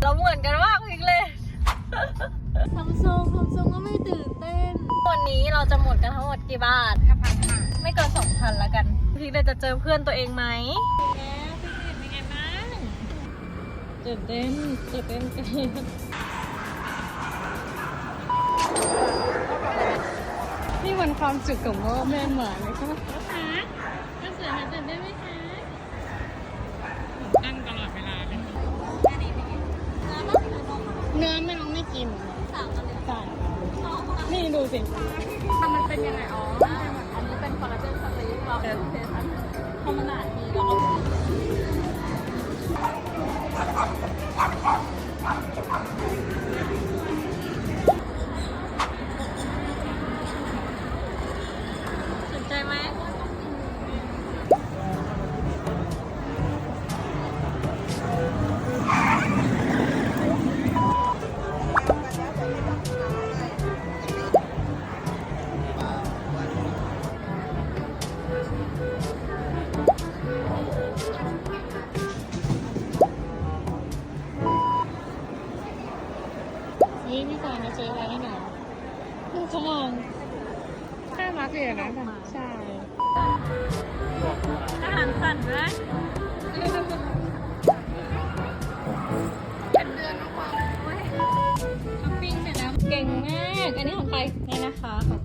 เราเหมือนกันมากอีกเลยทมทรงทมทรงก็ไม่ตื่นเต้น วันนี้เราจะหมดกันทั้งหมดกี่บาทห้าพันค่ะไม่เกินสองพันละกัน พี่เลยจะเจอเพื่อนตัวเองไหมตื่นเต้นตื่นเต้นกันนี่มันความจุกของพ่อแม่เหมาเลยค่ะลูกค้าก็สวยค่ะตื่นเต้นไหมคะ เนื้อไม่น้องไม่กินสามกันเลยใช่นี่ดูสิมันเป็นยังไงอ๋ออันนี้เป็นคอลลาเจนสตีเราเป็นเทสันธรรมดา นี่พี่สาวมาซื้ออะไรให้หนูดูเขามองน่ารักเลยอะนะใช่อาหารสั่นด้วยเป็นเดือนแล้วช้อปปิ้งเสร็จแล้ว เก่งมาก อันนี้ของใครนี่นะคะ ของ